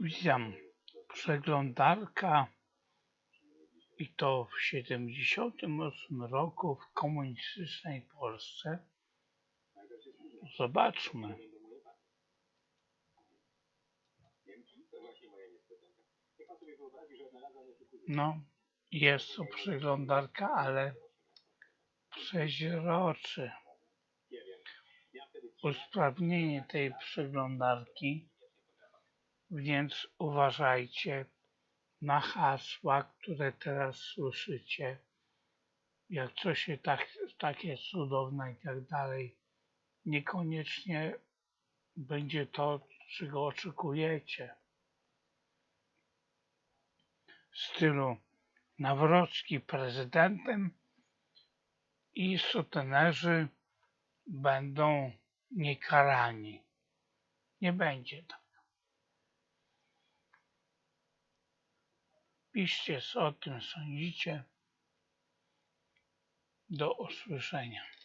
Witam. Przeglądarka i to w 78 roku w komunistycznej Polsce. Zobaczmy. No, jest to przeglądarka, ale przeźroczy. Usprawnienie tej przeglądarki, więc uważajcie na hasła, które teraz słyszycie. Jak coś jest tak, takie cudowne i tak dalej, niekoniecznie będzie to, czego oczekujecie. W stylu Nawrocki prezydentem i sutenerzy będą niekarani. Nie będzie tak. Piszcie, co o tym sądzicie. Do usłyszenia.